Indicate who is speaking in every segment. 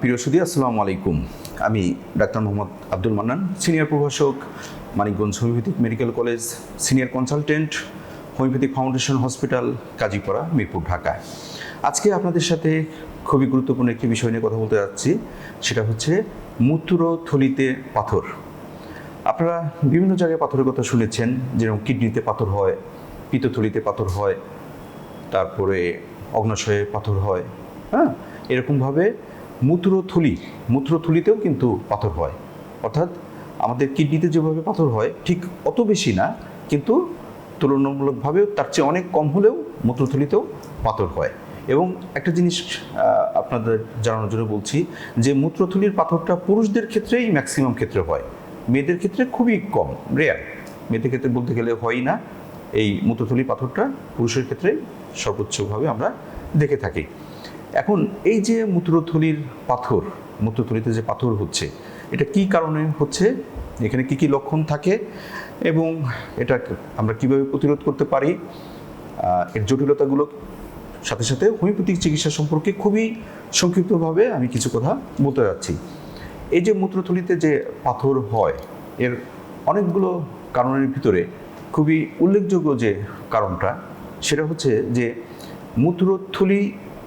Speaker 1: প্রিয় সুদী আসসালামু আলাইকুম। আমি ডাক্তার মোহাম্মদ আব্দুল মান্নান, সিনিয়র প্রভাষক Manikganj homeopathic medical college, senior consultant, homeopathic foundation hospital Kazipara Mirpur Dhaka আজকে আপনাদের সাথে খুবই গুরুত্বপূর্ণ একটি বিষয় নিয়ে কথা বলতে যাচ্ছি, সেটা হচ্ছে মূত্রথলিতে পাথর। আপনারা বিভিন্ন জায়গায় পাথরের কথা শুনেছেন, যেরকম কিডনিতে পাথর হয় পিতথলিতে পাথর হয়, তারপরে অগ্নাশয়ে পাথর হয় হ্যাঁ? এরকমভাবে মূত্রথলি, মূত্রথলিতেও কিন্তু পাথর হয়। অর্থাৎ আমাদের কিডনিতে যেভাবে পাথর হয়, ঠিক অত বেশি না, কিন্তু তুলনামূলকভাবে তার চেয়ে অনেক কম হলেও মূত্রথলিতেও পাথর হয়। এবং একটা জিনিস আপনাদের জানানোর জন্য বলছি যে মূত্রথলির পাথরটা পুরুষদের ক্ষেত্রেই ম্যাক্সিমাম ক্ষেত্রে হয়। মেয়েদের ক্ষেত্রে খুবই কম রেয়ার মেয়েদের ক্ষেত্রে বলতে গেলে হয়ই না। এই মূত্রথলি পাথরটা পুরুষের ক্ষেত্রে সর্বোচ্চভাবে আমরা দেখে থাকি। এখন এই যে মূত্রথলির পাথর, মূত্রথলিতে যে পাথর হচ্ছে, এটা কি কারণে হচ্ছে? এখানে কি কি লক্ষণ থাকে? এবং এটা আমরা কীভাবে প্রতিরোধ করতে পারি? এর জটিলতাগুলো সাথে সাথে হোমিওপ্যাথিক চিকিৎসা সম্পর্কে খুবই সংক্ষিপ্তভাবে আমি কিছু কথা বলতে যাচ্ছি। এই যে মূত্রথলিতে যে পাথর হয়, এর অনেকগুলো কারণের ভিতরে খুবই উল্লেখযোগ্য যে কারণটা, সেটা হচ্ছে যে মূত্রথলি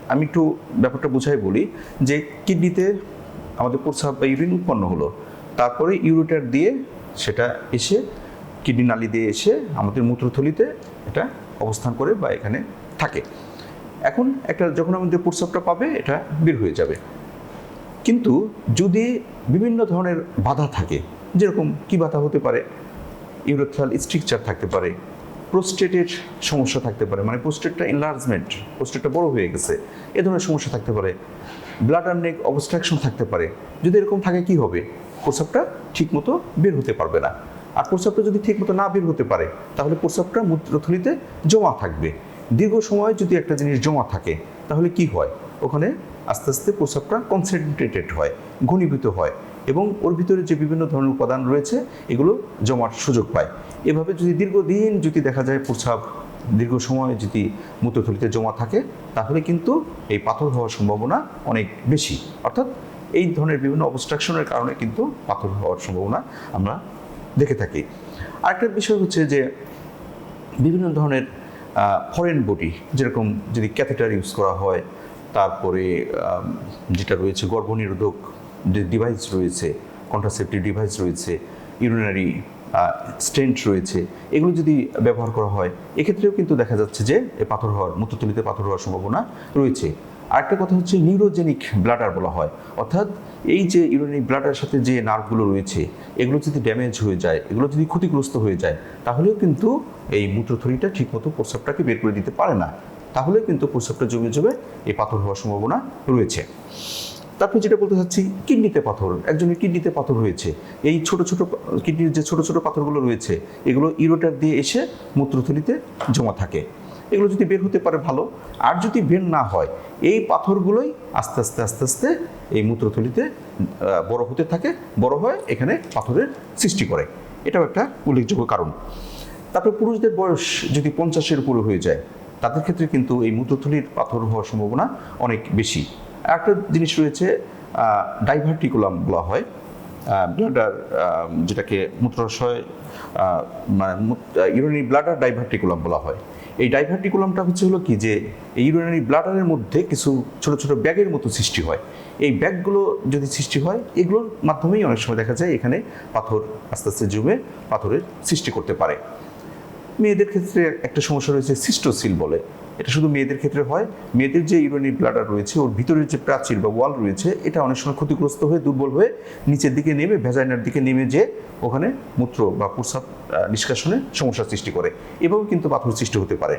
Speaker 1: আমি একটু ব্যাপারটা বুঝাই বলি যে কিডনিতে আমাদের প্রস্রাব বা ইউরিন উৎপন্ন হলো। তারপরে ইউরোটার দিয়ে সেটা এসে কিডনি নালি দিয়ে এসে আমাদের মূত্রথলিতে এটা অবস্থান করে বা এখানে থাকে। এখন একটা যখন আমাদের প্রস্রাবটা পাবে, এটা বের হয়ে যাবে। কিন্তু যদি বিভিন্ন ধরনের বাধা থাকে, যেরকম কি বাধা হতে পারে? ইউরোথ্রাল স্ট্রিকচার থাকতে পারে প্রোস্টেটের সমস্যা থাকতে পারে। মানে প্রোস্টেটটা এনলার্জমেন্ট প্রোস্টেটটা বড় হয়ে গেছে। এ ধরনের সমস্যা থাকতে পারে। ব্লাড আর নেক অবস্ট্রাকশন থাকতে পারে। যদি এরকম থাকে কি হবে? প্রস্রাবটা ঠিকমতো বের হতে পারবে না। আর প্রস্রাবটা যদি ঠিকমতো না বের হতে পারে, তাহলে প্রস্রাবটা মূত্রথলিতে জমা থাকবে। দীর্ঘ সময় যদি একটা জিনিস জমা থাকে, তাহলে কি হয়? ওখানে আস্তে আস্তে প্রস্রাবটা কনসেন্ট্রেটেড হয়, ঘনীভূত হয়। এবং ওর ভিতরে যে বিভিন্ন ধরনের উপাদান রয়েছে, এগুলো জমার সুযোগ পায়। এভাবে যদি দীর্ঘদিন যদি দেখা যায় প্রস্রাব, দীর্ঘ সময় যদি মূত্রথলিতে জমা থাকে, তাহলে কিন্তু এই পাথর হওয়ার সম্ভাবনা অনেক বেশি। অর্থাৎ এই ধরনের বিভিন্ন অবস্ট্রাকশনের কারণে কিন্তু পাথর হওয়ার সম্ভাবনা আমরা দেখে থাকি। আরেকটা বিষয় হচ্ছে যে বিভিন্ন ধরনের ফরেন বডি যেরকম যদি ক্যাথেটার ইউজ করা হয়, তারপরে যেটা রয়েছে গর্ভনিরোধক ডিভাইস রয়েছে কন্ট্রাসেপ্টিভ ডিভাইস রয়েছে ইউরিনারি স্টেন্ট রয়েছে, এগুলো যদি ব্যবহার করা হয়, এক্ষেত্রেও কিন্তু দেখা যাচ্ছে যে পাথর হওয়ার, মূত্রতলিতে পাথর হওয়ার সম্ভাবনা রয়েছে। আরেকটা কথা হচ্ছে নিউরোজেনিক ব্লাডার বলা হয়। অর্থাৎ এই যে ইউরিনারি ব্লাডার সাথে যে নার্ভগুলো রয়েছে, এগুলো যদি ড্যামেজ হয়ে যায়, এগুলো যদি ক্ষতিগ্রস্ত হয়ে যায়, তাহলেও কিন্তু এই মূত্রথলিটা ঠিকমতো প্রস্রাবটাকে বের করে দিতে পারে না। তাহলে কিন্তু প্রস্রাবটা জমে জমে এই পাথর হওয়ার সম্ভাবনা রয়েছে। তারপর যেটা বলতে চাচ্ছি, কিডনিতে পাথর। একজনের কিডনিতে পাথর রয়েছে। এই ছোট ছোট কিডনির যে ছোট ছোট পাথরগুলো রয়েছে, এগুলো ইউরোটার দিয়ে এসে মূত্রথলিতে জমা থাকে। এগুলো যদি বের হতে পারে ভালো, আর যদি বের না হয়, এই পাথরগুলোই আস্তে আস্তে আস্তে আস্তে এই মূত্রথলিতে বড় হতে থাকে, বড় হয়, এখানে পাথরের সৃষ্টি করে। এটাও একটা উল্লেখযোগ্য কারণ। তারপরে পুরুষদের বয়স যদি পঞ্চাশের উপরে হয়ে যায়, তাদের ক্ষেত্রে কিন্তু এই মূত্রথলির পাথর হওয়ার সম্ভাবনা অনেক বেশি। একটা জিনিস রয়েছে ডাইভার্টিকুলাম বলা হয় ব্লাডার যেটাকে মূত্রাশয় মানে ইউরিনারি ব্লাডার ডাইভার্টিকুলাম বলা হয়। এই ডাইভার্টিকুলামটা হচ্ছে হলো কি যে, এই ইউরিনারি ব্লাডারের মধ্যে কিছু ছোট ছোট ব্যাগের মতো সৃষ্টি হয়। এই ব্যাগগুলো যদি সৃষ্টি হয়, এগুলোর মাধ্যমেই অনেক সময় দেখা যায় এখানে পাথর আস্তে আস্তে জমে পাথরের সৃষ্টি করতে পারে। মেয়েদের ক্ষেত্রে একটা সমস্যা রয়েছে সিস্টোসিল বলে। এটা শুধু মেয়েদের ক্ষেত্রে হয় মেয়েদের যে ইউরিনারি ব্লাডার রয়েছে ওর ভিতরের যে প্রাচীর বা ওয়াল রয়েছে এটা অনেক সময় ক্ষতিগ্রস্ত হয়ে দুর্বল হয়ে নিচের দিকে নেমে ভেজাইনার দিকে নেমে যে ওখানে মূত্র বা প্রস্রাব আহ, নিষ্কাশনে সমস্যার সৃষ্টি করে। এভাবেও কিন্তু পাথর সৃষ্টি হতে পারে।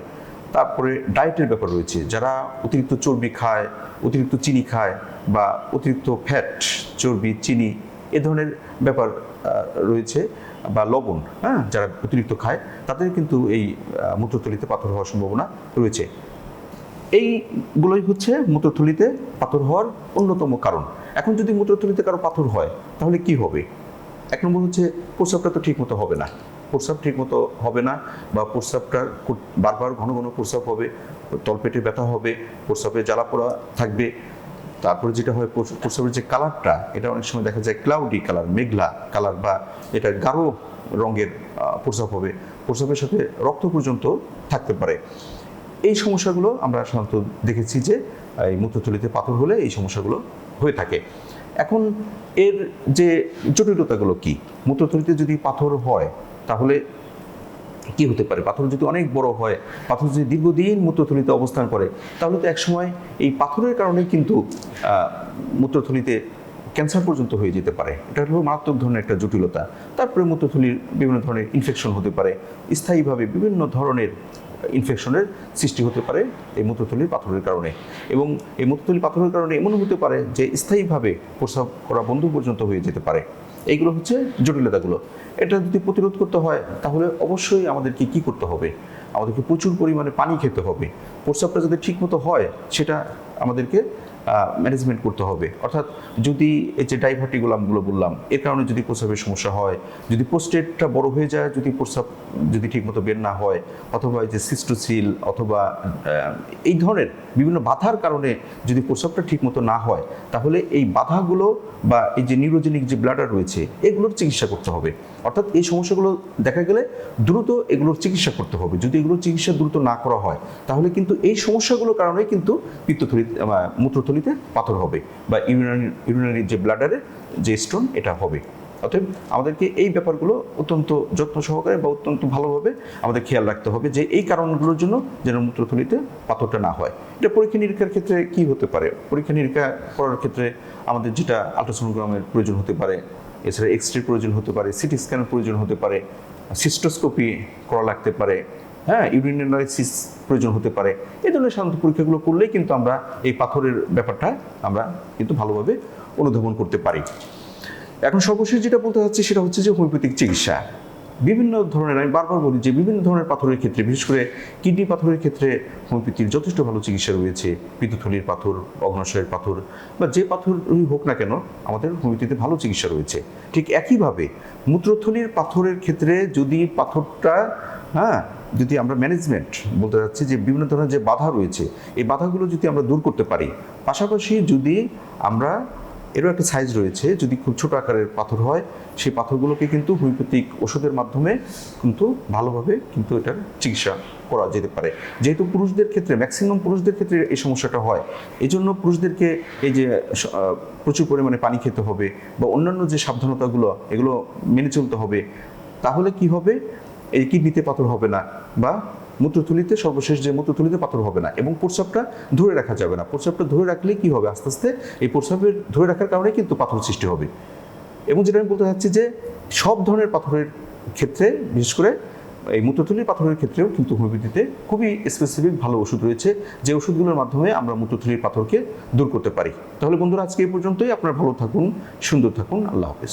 Speaker 1: তারপরে ডায়েটের ব্যাপার রয়েছে যারা অতিরিক্ত চর্বি খায় অতিরিক্ত চিনি খায় বা অতিরিক্ত ফ্যাট চর্বি চিনি এ ধরনের ব্যাপার রয়েছে। বা লবণ হ্যাঁ। যারা অতিরিক্ত খায় তাদের কিন্তু এই মূত্রথলিতে পাথর হওয়ার সম্ভাবনা রয়েছে। এইগুলোই হচ্ছে মূত্রথলিতে পাথর হওয়ার অন্যতম কারণ। এখন যদি মূত্রথলিতে কারও পাথর হয় তাহলে কি হবে? এক নম্বর হচ্ছে প্রস্রাবটা তো ঠিক মতো হবে না। প্রস্রাব ঠিক মতো হবে না বা প্রস্রাবটা বারবার ঘন ঘন প্রস্রাব হবে তলপেটে ব্যথা হবে প্রস্রাবে জ্বালা পোড়া থাকবে তারপরে যেটা হয় প্রস- প্রস্রাবের যে কালারটা, এটা অনেক সময় দেখা যায় ক্লাউডি কালার মেঘলা কালার বা এটা গাঢ় রঙের প্রস্রাব হবে। প্রস্রাবের সাথে রক্ত পর্যন্ত থাকতে পারে। এই সমস্যাগুলো আমরা সাধারণত দেখেছি যে, এই মূত্রথলিতে পাথর হলে এই সমস্যাগুলো হয়ে থাকে। এখন এর যে জটিলতাগুলো কি? মূত্রথলিতে যদি পাথর হয়, তাহলে কি হতে পারে? পাথর যদি অনেক বড় হয়, পাথর যদি দীর্ঘদিন মূত্রথলিতে অবস্থান করে, তাহলে তো একসময় এই পাথরের কারণে কিন্তু মূত্রথলিতে ক্যান্সার পর্যন্ত হয়ে যেতে পারে। এটা হলো মারাত্মক ধরনের একটা জটিলতা। তারপরে মূত্রথলির বিভিন্ন ধরনের ইনফেকশন হতে পারে। স্থায়ীভাবে বিভিন্ন ধরনের ইনফেকশনের সৃষ্টি হতে পারে এই মূত্রথলির পাথরের কারণে। এবং এই মূত্রথলি পাথরের কারণে এমনও হতে পারে যে স্থায়ীভাবে প্রস্রাব করা বন্ধ পর্যন্ত হয়ে যেতে পারে। এইগুলো হচ্ছে জটিলতাগুলো এটা যদি প্রতিরোধ করতে হয়, তাহলে অবশ্যই আমাদেরকে কি করতে হবে? আমাদেরকে প্রচুর পরিমাণে পানি খেতে হবে। প্রস্রাবটা যদি ঠিকমতো হয়, সেটা আমাদেরকে ম্যানেজমেন্ট করতে হবে। অর্থাৎ যদি এই যে ডাইভার্টিগুলামগুলো বললাম এর কারণে যদি প্রস্রাবের সমস্যা হয় যদি প্রোস্টেটটা বড় হয়ে যায় যদি প্রস্রাব যদি ঠিকমতো বের না হয় অথবা যে সিস্টোসিল অথবা এই ধরনের বিভিন্ন বাধার কারণে যদি প্রস্রাবটা ঠিকমতো না হয় তাহলে এই বাধাগুলো বা এই যে নিউরোজেনিক যে ব্লাডার রয়েছে এগুলোর চিকিৎসা করতে হবে। অর্থাৎ এই সমস্যাগুলো দেখা গেলে দ্রুত এগুলোর চিকিৎসা করতে হবে। যদি এগুলোর চিকিৎসা দ্রুত না করা হয় তাহলে কিন্তু এই সমস্যাগুলোর কারণে কিন্তু পিত্তথলিতে আহ, মূত্রথলিতে পাথর হবে বা ইউরিনারি ইউরিনারি যে ব্লাডারের যে স্টোন এটা হবে। অতএব আমাদেরকে এই ব্যাপারগুলো অত্যন্ত যত্ন সহকারে বা অত্যন্ত ভালোভাবে আমাদের খেয়াল রাখতে হবে যে এই কারণগুলোর জন্য যেন মূত্রথলিতে পাথরটা না হয়। এটা পরীক্ষা নিরীক্ষার ক্ষেত্রে কি হতে পারে? পরীক্ষা নিরীক্ষা করার ক্ষেত্রে আমাদের যেটা আলট্রাসোনোগ্রামের প্রয়োজন হতে পারে, এছাড়া এক্স রে প্রয়োজন হতে পারে সিটি স্ক্যানের প্রয়োজন হতে পারে সিস্টোস্কোপি করা লাগতে পারে হ্যাঁ ইউরিন অ্যানালাইসিস প্রয়োজন হতে পারে। এই ধরনের সাধারণত পরীক্ষাগুলো করলেই কিন্তু আমরা এই পাথরের ব্যাপারটা আমরা কিন্তু ভালোভাবে অনুধাবন করতে পারি। এখন সর্বশেষ যেটা বলতে চাচ্ছি সেটা হচ্ছে যে হোমিওপ্যাথিক চিকিৎসা। বিভিন্ন ধরনের আমি বারবার বলি যে বিভিন্ন ধরনের পাথরের ক্ষেত্রে, বিশেষ করে কিডনি পাথরের ক্ষেত্রে হোমিওপ্যাথির যথেষ্ট ভালো চিকিৎসা রয়েছে। পিতুথলির পাথর, অগ্নাশয়ের পাথর বা যে পাথরই হোক না কেন, আমাদের হোমিওপ্যাথিতে ভালো চিকিৎসা রয়েছে। ঠিক একইভাবে, মূত্রথলির পাথরের ক্ষেত্রে যদি পাথরটা হ্যাঁ যদি আমরা ম্যানেজমেন্ট বলতে চাচ্ছি যে বিভিন্ন ধরনের যে বাধা রয়েছে, এই বাধাগুলো যদি আমরা দূর করতে পারি, পাশাপাশি যদি আমরা এরও একটা সাইজ রয়েছে, যদি খুব ছোট আকারের পাথর হয়, সেই পাথরগুলোকে কিন্তু হোমিওপ্যাথিক ওষুধের মাধ্যমে কিন্তু ভালোভাবে কিন্তু এটার চিকিৎসা করা যেতে পারে। যেহেতু পুরুষদের ক্ষেত্রে ম্যাক্সিমাম পুরুষদের ক্ষেত্রে এই সমস্যাটা হয় এই জন্য পুরুষদেরকে এই যে প্রচুর পরিমাণে পানি খেতে হবে বা অন্যান্য যে সাবধানতাগুলো, এগুলো মেনে চলতে হবে, তাহলে কি হবে? এই কিডনিতে পাথর হবে না বা মূত্রথলিতে সর্বশেষ যে মূত্রথলিতে পাথর হবে না এবং প্রস্রাবটা ধরে রাখা যাবে না। প্রস্রাবটা ধরে রাখলে কি হবে? আস্তে আস্তে এই প্রস্রাবের ধরে রাখার কারণে কিন্তু পাথর সৃষ্টি হবে। এবং যেটা আমি বলতে চাচ্ছি যে সব ধরনের পাথরের ক্ষেত্রে, বিশেষ করে এই মূত্রথলির পাথরের ক্ষেত্রেও কিন্তু হোমিওপ্যাথিতে খুবই স্পেসিফিক ভালো ওষুধ রয়েছে। যে ওষুধগুলোর মাধ্যমে আমরা মূত্রথলির পাথরকে দূর করতে পারি। তাহলে বন্ধুরা, আজকে এই পর্যন্তই। আপনারা ভালো থাকুন, সুন্দর থাকুন। আল্লাহ হাফেজ।